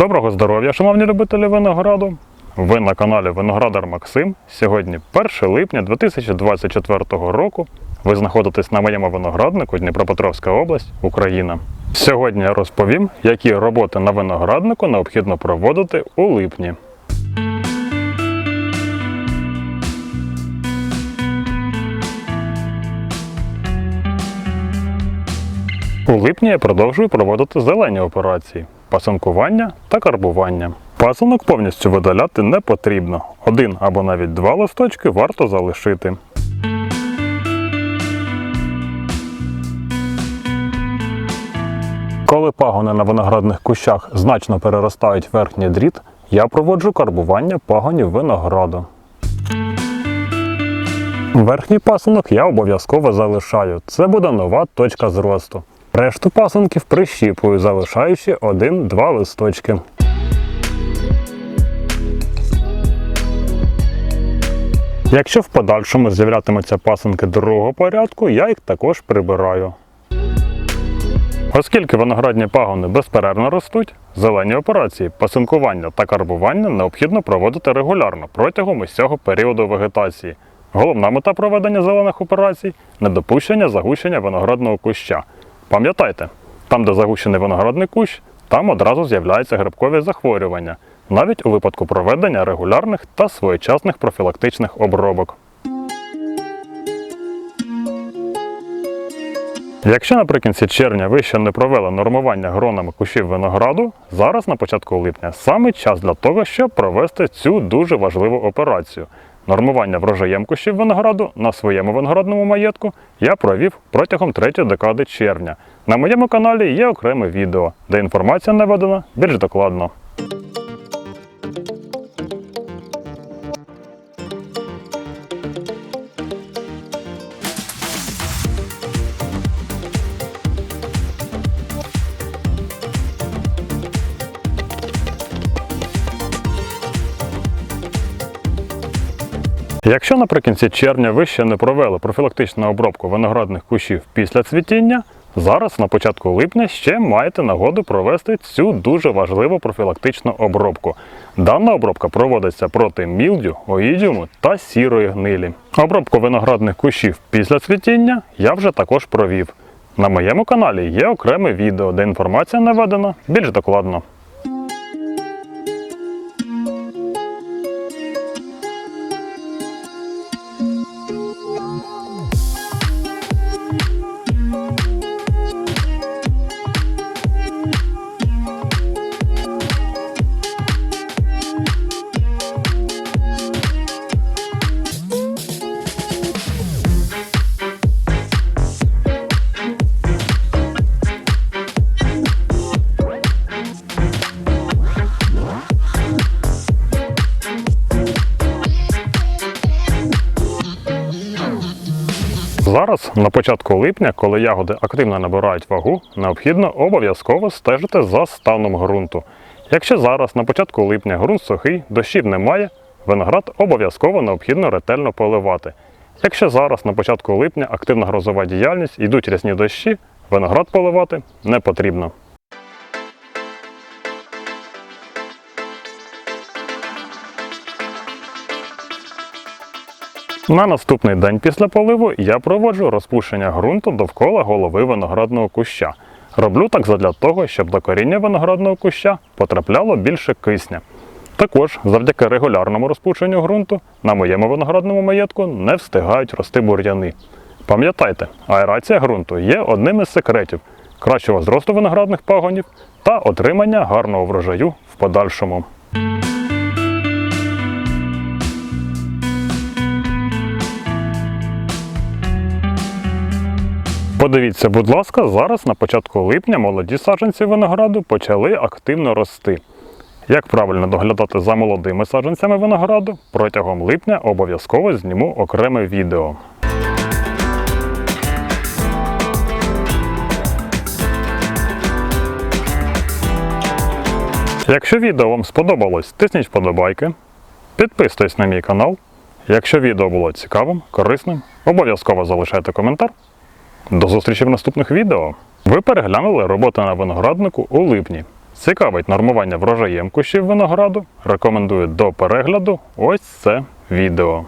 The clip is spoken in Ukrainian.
Доброго здоров'я, шановні любителі винограду! Ви на каналі Виноградар Максим. Сьогодні 1 липня 2024 року. Ви знаходитесь на моєму винограднику Дніпропетровська область, Україна. Сьогодні я розповім, які роботи на винограднику необхідно проводити у липні. У липні я продовжую проводити зелені операції пасинкування та карбування. Пасинок повністю видаляти не потрібно. Один або навіть два листочки варто залишити. Коли пагони на виноградних кущах значно переростають верхній дріт, я проводжу карбування пагонів винограду. Верхній пасинок я обов'язково залишаю. Це буде нова точка зросту. Решту пасинків прищіпую, залишаючи 1-2 листочки. Якщо в подальшому з'являтимуться пасинки другого порядку, я їх також прибираю. Оскільки виноградні пагони безперервно ростуть, зелені операції, пасинкування та карбування необхідно проводити регулярно протягом усього періоду вегетації. Головна мета проведення зелених операцій недопущення загущення виноградного куща. Пам'ятайте, там, де загущений виноградний кущ, там одразу з'являються грибкові захворювання, навіть у випадку проведення регулярних та своєчасних профілактичних обробок. Якщо наприкінці червня ви ще не провели нормування гронами кущів винограду, зараз на початку липня саме час для того, щоб провести цю дуже важливу операцію. Нормування врожаємкощів винограду на своєму виноградному маєтку я провів протягом третьої декади червня. На моєму каналі є окреме відео, де інформація наведена більш докладно. Якщо наприкінці червня ви ще не провели профілактичну обробку виноградних кущів після цвітіння, зараз на початку липня ще маєте нагоду провести цю дуже важливу профілактичну обробку. Дана обробка проводиться проти мілдю, оїдіуму та сірої гнилі. Обробку виноградних кущів після цвітіння я вже також провів. На моєму каналі є окреме відео, де інформація наведена більш докладно. Зараз, на початку липня, коли ягоди активно набирають вагу, необхідно обов'язково стежити за станом ґрунту. Якщо зараз, на початку липня, ґрунт сухий, дощів немає, виноград обов'язково необхідно ретельно поливати. Якщо зараз, на початку липня, активна грозова діяльність, йдуть рясні дощі, виноград поливати не потрібно. На наступний день після поливу я проводжу розпушення ґрунту довкола голови виноградного куща. Роблю так задля того, щоб до коріння виноградного куща потрапляло більше кисня. Також завдяки регулярному розпушенню ґрунту на моєму виноградному маєтку не встигають рости бур'яни. Пам'ятайте, аерація ґрунту є одним із секретів кращого зросту виноградних пагонів та отримання гарного врожаю в подальшому. Подивіться, будь ласка, зараз на початку липня молоді саджанці винограду почали активно рости. Як правильно доглядати за молодими саджанцями винограду, протягом липня обов'язково зніму окреме відео. Якщо відео вам сподобалось, тисніть вподобайки, підписуйтесь на мій канал. Якщо відео було цікавим, корисним, обов'язково залишайте коментар. До зустрічі в наступних відео. Ви переглянули роботи на винограднику у липні. Цікавить нормування врожаємкощів винограду. Рекомендую до перегляду ось це відео.